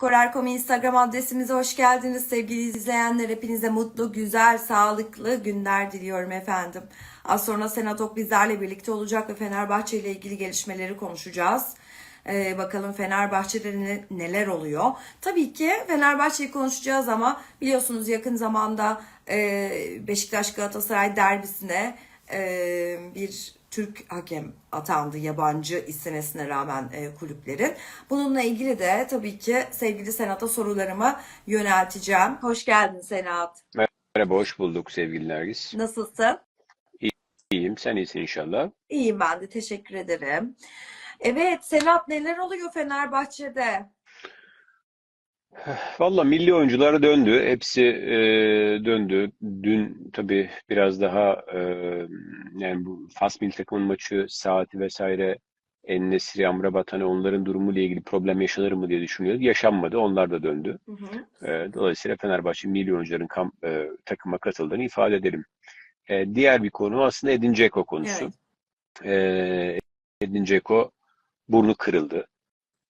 Korer.com Instagram adresimize hoş geldiniz sevgili izleyenler. Hepinize mutlu, güzel, sağlıklı günler diliyorum efendim. Az sonra Senatok bizlerle birlikte olacak ve Fenerbahçe ile ilgili gelişmeleri konuşacağız. Ee, bakalım Fenerbahçe'de ne- neler oluyor. Tabii ki Fenerbahçe'yi konuşacağız ama biliyorsunuz yakın zamanda e, Beşiktaş Galatasaray derbisine e, bir Türk hakem atandı yabancı istemesine rağmen e, kulüplerin. Bununla ilgili de tabii ki sevgili Senat'a sorularımı yönelteceğim. Hoş geldin Senat. Merhaba, hoş bulduk sevgili Nergis. Nasılsın? İyiyim, sen iyisin inşallah. İyiyim ben de teşekkür ederim. Evet Senat neler oluyor Fenerbahçe'de? Valla milli oyuncular döndü, hepsi e, döndü. Dün tabii biraz daha e, yani bu Fas milli takımın maçı, saati vesaire, En-Nesyri, Amrabat hani onların durumuyla ilgili problem yaşanır mı diye düşünüyorduk. Yaşanmadı, onlar da döndü. Hı hı. E, dolayısıyla Fenerbahçe milli oyuncuların kamp, e, takıma katıldığını ifade edelim. E, diğer bir konu aslında Edin Dzeko konusu. Evet. E, Edin Dzeko burnu kırıldı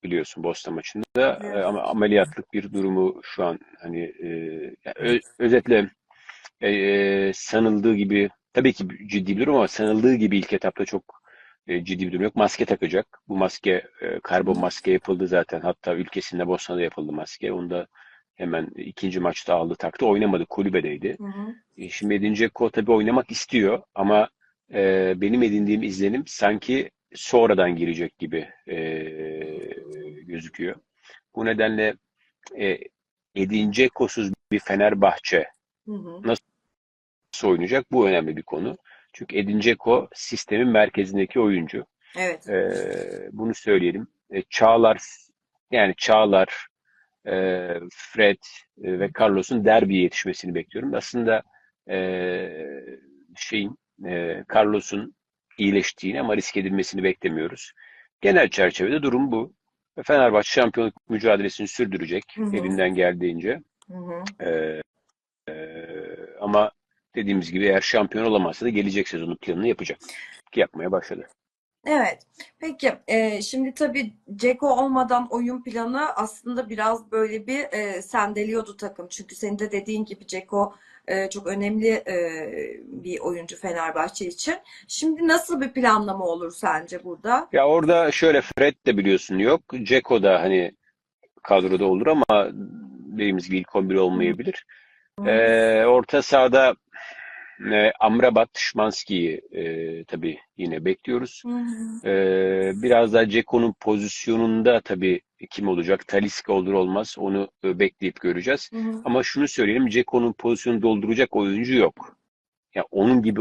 biliyorsun Boston maçında Evet. E, ama ameliyatlık bir durumu şu an hani e, yani özetle e, e, sanıldığı gibi tabii ki ciddi bir durum ama sanıldığı gibi ilk etapta çok e, ciddi bir durum yok. Maske takacak. Bu maske e, karbon maske yapıldı zaten. Hatta ülkesinde Bosna'da yapıldı maske. Onu da hemen ikinci maçta aldı taktı. Oynamadı. Kulübedeydi. Hı hı. E, Şimdi Edin Dzeko tabii oynamak istiyor ama e, benim edindiğim izlenim sanki sonradan girecek gibi e, gözüküyor. Bu nedenle e, Edin Dzeko'suz bir Fenerbahçe Hı hı. nasıl oynayacak? Bu önemli bir konu. Çünkü Edin Dzeko sistemin merkezindeki oyuncu. Evet. E, bunu söyleyelim. E, Çağlar yani Çağlar, e, Fred e, ve Carlos'un derbiye yetişmesini bekliyorum. Aslında e, şeyin e, Carlos'un iyileştiğini ama risk edilmesini beklemiyoruz. Genel çerçevede durum bu. Ve Fenerbahçe şampiyonluk mücadelesini sürdürecek Hı hı. elinden geldiğince. Hı hı. E, e, ama dediğimiz gibi eğer şampiyon olamazsa da gelecek sezonun planını yapacak. Ki yapmaya başladı. Evet. Peki, e, şimdi tabii Ceko olmadan oyun planı aslında biraz böyle bir e, sendeliyordu takım. Çünkü senin de dediğin gibi Ceko e, çok önemli e, bir oyuncu Fenerbahçe için. Şimdi nasıl bir planlama olur sence burada? Ya orada şöyle Fred de biliyorsun yok. Dzeko da hani kadroda olur ama dediğimiz gibi ilk 11 olmayabilir. Ee, orta sahada e, Amrabat, Szymański'yi e, tabii yine bekliyoruz. Hı hı. Ee, biraz daha Dzeko'nun pozisyonunda tabii kim olacak? Talisca olur olmaz onu e, bekleyip göreceğiz. Hı hı. Ama şunu söyleyeyim Dzeko'nun pozisyonu dolduracak oyuncu yok. Ya onun gibi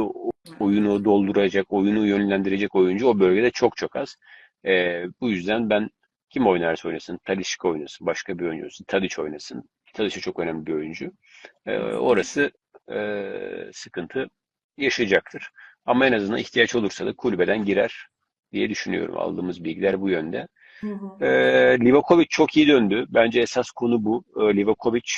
oyunu dolduracak, oyunu yönlendirecek oyuncu o bölgede çok çok az. Ee, bu yüzden ben kim oynarsa oynasın, Talisca oynasın, başka bir oyuncu oynasın, Tadic oynasın. Tadic çok önemli bir oyuncu. Ee, orası e, sıkıntı yaşayacaktır. Ama en azından ihtiyaç olursa da kulübeden girer diye düşünüyorum. Aldığımız bilgiler bu yönde. Hı hı. Ee, Livakovic çok iyi döndü. Bence esas konu bu. Ee, Livakovic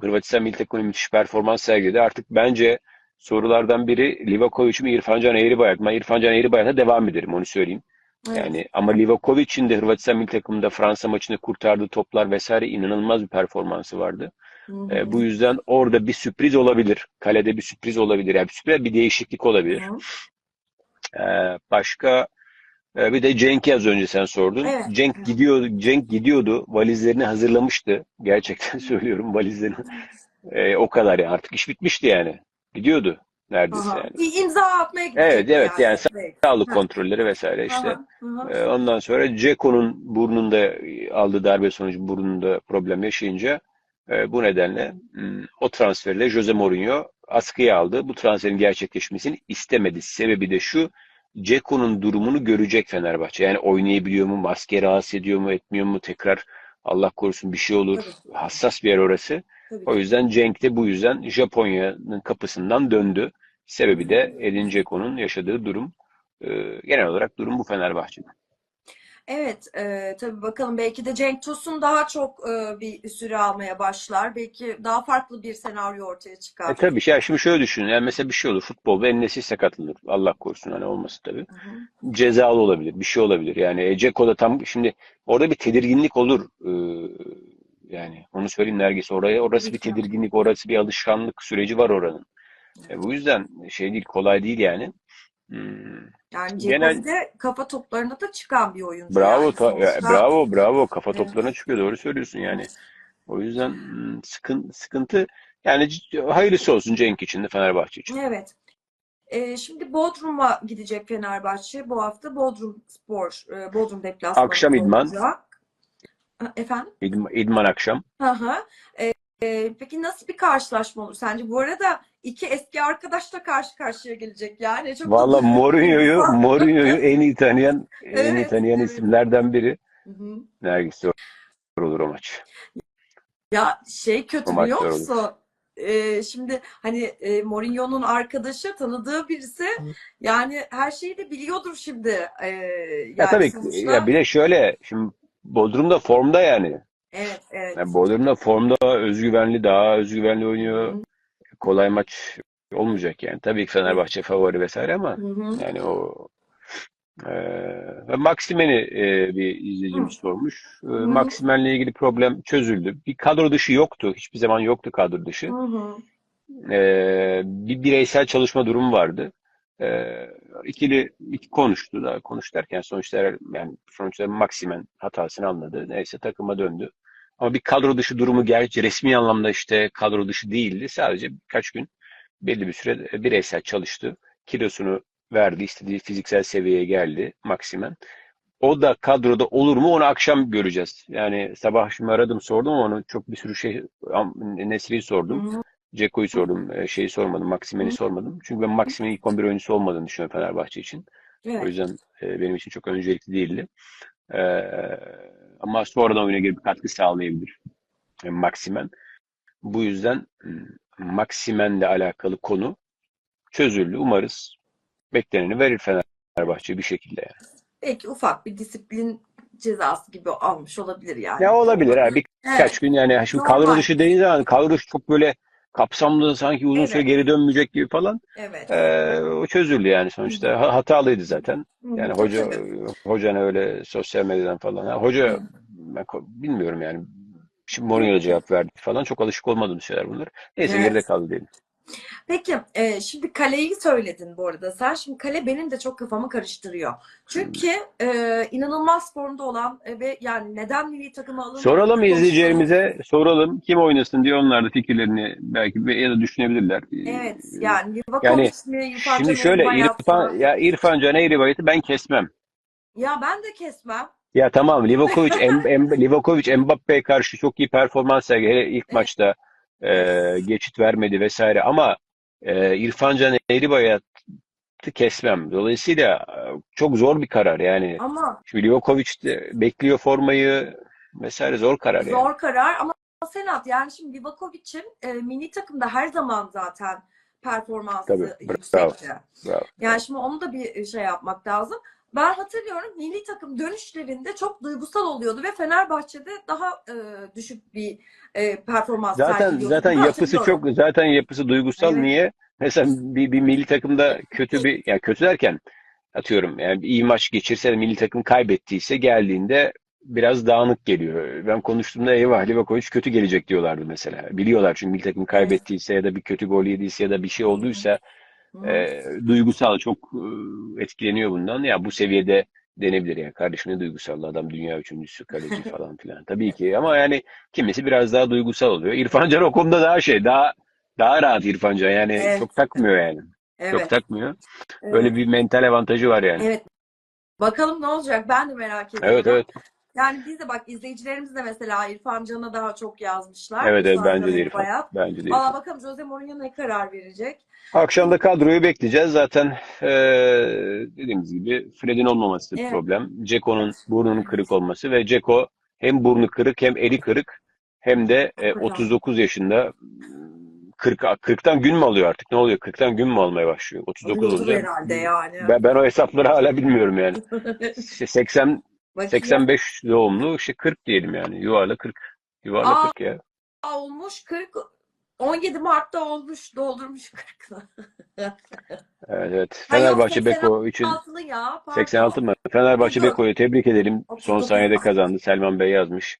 Hırvatistan milli takımının müthiş performans sergiledi. Artık bence sorulardan biri Livakovic mi İrfan Can Eğribayat mı? İrfan Can Eğribayat'a devam ederim onu söyleyeyim. Evet. Yani ama Livakovic'in de Hırvatistan milli takımında Fransa maçında kurtardığı toplar vesaire inanılmaz bir performansı vardı. Ee, bu yüzden orada bir sürpriz olabilir. Kalede bir sürpriz olabilir. Yani bir sürpriz, bir değişiklik olabilir. Ee, başka e, bir de Cenk'i az önce sen sordun. Evet. Cenk gidiyor, Cenk gidiyordu. Valizlerini hazırlamıştı. Gerçekten söylüyorum valizlerini. Ee, o kadar yani artık iş bitmişti yani. Gidiyordu neredeyse Aha. yani. İmza atmaya Evet gidecek evet yani Evet. sağlık Ha. kontrolleri vesaire işte. Aha, aha. Ee, ondan sonra Ceko'nun burnunda aldığı darbe sonucu burnunda problem yaşayınca e, bu nedenle m, o transferle Jose Mourinho askıya aldı. Bu transferin gerçekleşmesini istemedi. Sebebi de şu Ceko'nun durumunu görecek Fenerbahçe. Yani oynayabiliyor mu, maske rahatsız ediyor mu, etmiyor mu tekrar Allah korusun bir şey olur. Tabii. Hassas bir yer orası. Tabii O yüzden Cenk de bu yüzden Japonya'nın kapısından döndü. Sebebi de Edin Dzeko'nun yaşadığı durum. Ee, genel olarak durum bu Fenerbahçe'de. Evet, e, tabii bakalım belki de Cenk Tosun daha çok e, bir süre almaya başlar. Belki daha farklı bir senaryo ortaya E çıkar. tabii şey, şimdi şöyle düşünün. Yani mesela bir şey olur. Futbolda en sakatlanır. Allah korusun hani olmasın tabii. Hı hı. Cezalı olabilir. Bir şey olabilir. Yani e, Dzeko da tam şimdi orada bir tedirginlik olur. Ee, Yani onu söyleyeyim Nergis. Oraya, orası bir tedirginlik, orası bir alışkanlık süreci var oranın. E, bu yüzden şey değil, kolay değil yani. Hmm, Yani Genel- Ceko de kafa toplarına da çıkan bir oyuncu. Bravo, yani ta- ya, sonuçta. bravo, bravo. Kafa Evet. toplarına çıkıyor. Doğru söylüyorsun yani. O yüzden sıkın, sıkıntı yani hayırlısı olsun Cenk için de Fenerbahçe için. Evet. Ee, şimdi Bodrum'a gidecek Fenerbahçe. Bu hafta Bodrum Spor, e, Bodrum deplasmanı Akşam idman. olacak. Efendim? İdman, idman akşam. Hı hı. Ee, e, peki nasıl bir karşılaşma olur sence? Bu arada iki eski arkadaşla karşı karşıya gelecek yani. Çok Valla Mourinho'yu Mourinho'yu en iyi tanıyan en iyi Evet, tanıyan evet. isimlerden biri. Hı hı. Nergis olur o maç. Ya şey kötü O biliyor musun? Ee, şimdi hani e, Mourinho'nun arkadaşı tanıdığı birisi yani her şeyi de biliyordur şimdi. Ee, Ya yani tabii sonuçta ya bir de şöyle şimdi Bodrum'da formda yani. evet evet. Yani Bodrum'da formda özgüvenli daha özgüvenli oynuyor. Hı Kolay maç olmayacak yani. Tabii ki Fenerbahçe favori vesaire ama hı hı. yani o eee ve Maximen'i eee, bir izleyicimiz sormuş. Eee, Hı. Maximen'le ilgili problem çözüldü. Bir kadro dışı yoktu. Hiçbir zaman yoktu kadro dışı. Hı hı. Eee, bir bireysel çalışma durumu vardı. Eee ikili iki konuştu da konuş derken sonuçta her- yani sonuçta Maximen hatasını anladı. Neyse takıma döndü. Ama bir kadro dışı durumu gerçi resmi anlamda işte kadro dışı değildi. Sadece birkaç gün belli bir süre bireysel çalıştı. Kilosunu verdi, istediği fiziksel seviyeye geldi Maximen. O da kadroda olur mu onu akşam göreceğiz. Yani sabah şimdi aradım sordum ama onu çok bir sürü şey Nesri'yi sordum. Ceko'yu sordum. e, Şeyi sormadım. Maximen'i sormadım. Çünkü ben Maximen'in ilk 11 oyuncusu olmadığını düşünüyorum Fenerbahçe için. O Evet. yüzden e, benim için çok öncelikli değildi. E, ama sonradan oyuna girip katkı sağlayabilir e, Maximen. Bu yüzden m, Maximen'le alakalı konu çözüldü. Umarız bekleneni verir Fenerbahçe bir şekilde. Yani. Belki ufak bir disiplin cezası gibi almış olabilir yani. Ya olabilir ha birkaç Evet. gün yani şimdi kadro dışı değil zaman kadro dışı çok böyle kapsamlı sanki uzun süre Evet. geri dönmeyecek gibi falan. Evet. Ee, o çözüldü yani sonuçta. Ha- Hatalıydı zaten. Yani hoca hocanın öyle sosyal medyadan falan. Ha, hoca ben bilmiyorum yani. Şimdi Mourinho cevap verdi falan. Çok alışık olmadığım şeyler bunlar. Neyse Evet. geride kaldı diyelim. Peki e, şimdi kaleyi söyledin bu arada sen. Şimdi kale benim de çok kafamı karıştırıyor. Çünkü e, inanılmaz formda olan e, ve yani neden milli takıma alınmadı Soralım izleyicilerimize soralım kim oynasın diye onlar da fikirlerini belki ya da düşünebilirler. Evet Ee, yani Livakovic Yani mi İrfan Şimdi şöyle İrfan ya İrfan Can Eğribay'ı ben kesmem. Ya ben de kesmem. Ya tamam Livakovic, em, em, Livakovic Mbappe'ye karşı çok iyi performans sergiledi. İlk Evet. maçta e, geçit vermedi vesaire ama e, İrfan Can Eğribay'ı kesmem. Dolayısıyla e, çok zor bir karar yani. Ama Şimdi Livakovic de bekliyor formayı vesaire zor karar yani. zor karar ama Senat yani şimdi Livakovic'in e, milli takımda her zaman zaten performansı Tabii, bravo. yüksekti. Bravo. Yani şimdi onu da bir şey yapmak lazım. Ben hatırlıyorum milli takım dönüşlerinde çok duygusal oluyordu ve Fenerbahçe'de daha e, düşük bir e, performans Zaten sergiliyordu. zaten Bunu yapısı çok zaten yapısı duygusal Evet. niye? Mesela bir, bir milli takımda kötü bir yani kötü derken atıyorum yani iyi maç geçirse de milli takım kaybettiyse geldiğinde biraz dağınık geliyor. Ben konuştuğumda eyvah Livakovic kötü gelecek diyorlardı mesela. Biliyorlar çünkü milli takım kaybettiyse ya da bir kötü gol yediyse ya da bir şey olduysa Hı. E, duygusal çok e, etkileniyor bundan. Ya bu seviyede denebilir yani. Kardeşim ne duygusal adam dünya üçüncüsü kaleci falan filan. Tabii ki ama yani kimisi biraz daha duygusal oluyor. İrfan Can o konuda daha şey daha daha rahat İrfan Can yani Evet. çok takmıyor yani. Çok Evet. takmıyor. evet. Öyle bir mental avantajı var yani. Evet. Bakalım ne olacak ben de merak ediyorum. Evet evet. Yani biz de bak izleyicilerimiz de mesela İrfan Can'a daha çok yazmışlar. Evet evet bence de İrfan. yap. Bence de Valla bakalım Jose Mourinho ne karar verecek. Akşam da kadroyu bekleyeceğiz. Zaten eee, dediğimiz gibi Fred'in olmaması Evet. problem. Ceko'nun burnunun kırık olması ve Ceko hem burnu kırık hem eli kırık hem de e, Hakikaten. 39 yaşında 40 40'tan gün mü alıyor artık? Ne oluyor? 40'tan gün mü almaya başlıyor? 39 Alıyordur olunca herhalde yani. ben, ben o hesapları hala bilmiyorum yani. İşte 80 Bakayım. 85 doğumlu işte 40 diyelim yani. Yuvarla 40. Yuvarla Aa. 40 ya. Olmuş 40 17 Mart'ta olmuş doldurmuş 40'lı. Evet, Fenerbahçe Beko için 86'lı ya. Pardon. 86 mı? Fenerbahçe. Beko'yu tebrik edelim. Son 39 saniyede kazandı. Selman Bey yazmış.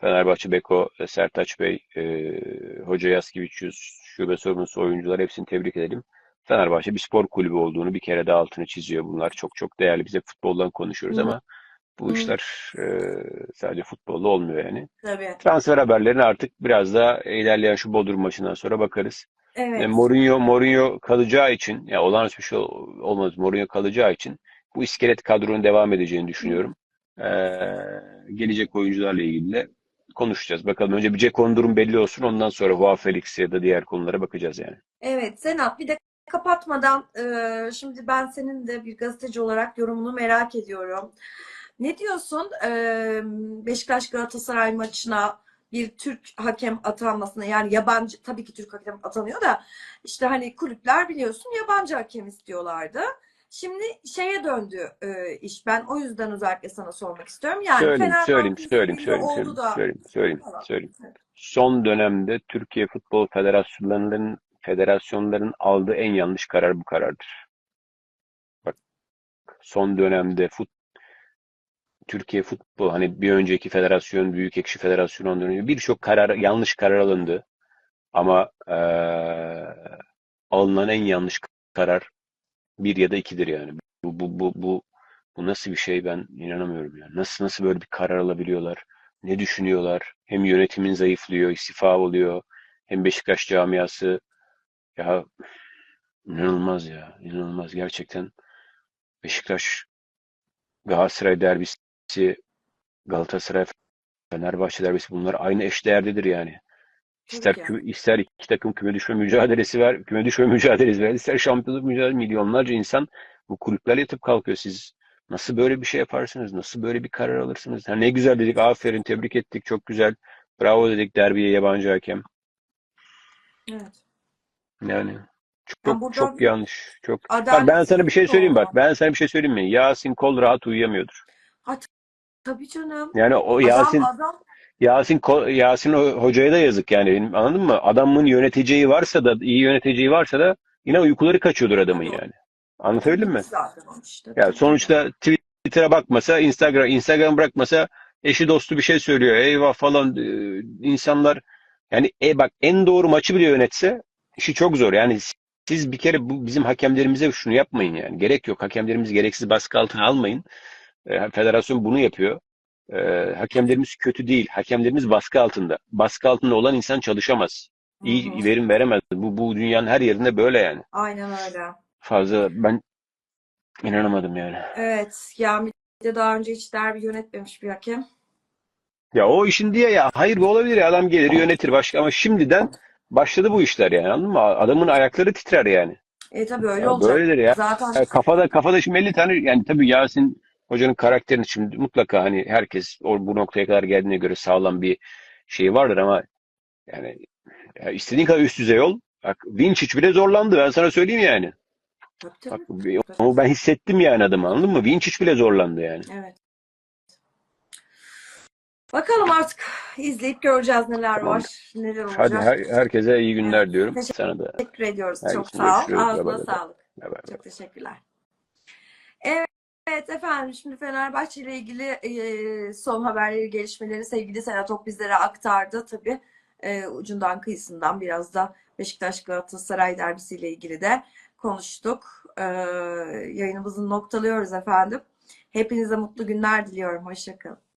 Fenerbahçe Beko, e, Sertaç Bey, e, Hoca Yaskevicius, şube sorumlusu oyuncular hepsini tebrik edelim. Fenerbahçe bir spor kulübü olduğunu bir kere daha altını çiziyor. Bunlar çok çok değerli. Bize futboldan konuşuyoruz Hı. ama bu Hı. işler e, sadece futbolla olmuyor yani. Tabii. Transfer haberlerine artık biraz daha ilerleyen şu Bodrum maçından sonra bakarız. Evet. E, Mourinho, Mourinho kalacağı için, ya olağanüstü bir şey ol- olmaz. Mourinho kalacağı için bu iskelet kadronun devam edeceğini düşünüyorum. E, gelecek oyuncularla ilgili de konuşacağız. Bakalım önce bir Ceko'nun durum belli olsun. Ondan sonra Joao Felix ya da diğer konulara bakacağız yani. Evet Senat bir de kapatmadan e, şimdi ben senin de bir gazeteci olarak yorumunu merak ediyorum. Ne diyorsun Beşiktaş Galatasaray maçına bir Türk hakem atanmasına yani yabancı tabii ki Türk hakem atanıyor da işte hani kulüpler biliyorsun yabancı hakem istiyorlardı. Şimdi şeye döndü e, iş. Ben o yüzden özellikle sana sormak istiyorum. Yani Söyleyeyim, söyleyeyim, söyleyeyim, söyleyeyim, söyleyeyim, da söyleyeyim, söyleyeyim, falan. söyleyeyim. Evet. Son dönemde Türkiye Futbol Federasyonlarının federasyonların aldığı en yanlış karar bu karardır. Bak, son dönemde fut, Türkiye Futbol hani bir önceki federasyon, Büyük Ekşi Federasyonu ondan önce birçok karar, yanlış karar alındı. Ama eee, alınan en yanlış karar bir ya da ikidir yani. Bu, bu, bu, bu, bu nasıl bir şey ben inanamıyorum yani. Nasıl nasıl böyle bir karar alabiliyorlar? Ne düşünüyorlar? Hem yönetimin zayıflıyor, istifa oluyor. Hem Beşiktaş camiası ya inanılmaz ya. inanılmaz gerçekten. Beşiktaş Galatasaray derbisi, Galatasaray Fenerbahçe derbisi bunlar aynı eşdeğerdedir yani. İster Tabii ki. kü- ister iki takım küme düşme mücadelesi ver, küme düşme mücadelesi ver, ister şampiyonluk mücadelesi milyonlarca insan bu kulüplerle yatıp kalkıyor. Siz nasıl böyle bir şey yaparsınız? Nasıl böyle bir karar alırsınız? Ha, ne güzel dedik, aferin, tebrik ettik, çok güzel. Bravo dedik derbiye yabancı hakem. Evet. Yani Yani çok burada çok yanlış. Çok. Bak ben sana bir şey söyleyeyim bak. Ben sana bir şey söyleyeyim mi? Yasin Kol rahat uyuyamıyordur. Tabii canım. Yani o Yasin adam Yasin Yasin Ho- hocaya da yazık yani benim anladın mı? Adamın yöneteceği varsa da iyi yöneteceği varsa da yine uykuları kaçıyordur adamın yani. Anlatabildim mi? işte. Ya sonuçta Twitter'a bakmasa, Instagram Instagram bırakmasa eşi dostu bir şey söylüyor. Eyvah falan e, insanlar yani e bak en doğru maçı bile yönetse işi çok zor. Yani siz bir kere bu bizim hakemlerimize şunu yapmayın yani. Gerek yok. Hakemlerimizi gereksiz baskı altına almayın. E, federasyon bunu yapıyor. E, hakemlerimiz kötü değil. Hakemlerimiz baskı altında. Baskı altında olan insan çalışamaz. İyi hı. verim veremez. Bu, bu dünyanın her yerinde böyle yani. Aynen öyle. Fazla ben inanamadım yani. Evet. Ya bir de daha önce hiç derbi yönetmemiş bir hakem. Ya o işin diye ya hayır bu olabilir ya adam gelir yönetir başka ama şimdiden başladı bu işler yani anladın mı? Adamın ayakları titrer yani. E tabii öyle Ya olacak. böyledir ya. Zaten Ya kafada kafada şimdi 50 tane yani tabii Yasin Hoca'nın karakterini şimdi mutlaka hani herkes o bu noktaya kadar geldiğine göre sağlam bir şey vardır ama yani ya istediğin kadar üst düzey ol. Bak Vinčić bile zorlandı ben sana söyleyeyim yani. tabii Bak onu ben hissettim yani adamı anladın mı? Vinčić bile zorlandı yani. Evet. Bakalım artık izleyip göreceğiz neler Tamam. var, neler Hadi olacak. her, herkese iyi günler Evet. diyorum. Teşekkür Sana da. Teşekkür ediyoruz. Çok sağ ol. Ağzına sağlık. Bay. Çok teşekkürler. Efendim şimdi Fenerbahçe ile ilgili e, son haberleri, gelişmeleri sevgili Serhat Ok bizlere aktardı. Tabii e, ucundan kıyısından biraz da Beşiktaş Galatasaray derbisiyle ilgili de konuştuk. E, yayınımızı noktalıyoruz efendim. Hepinize mutlu günler diliyorum. Hoşçakalın.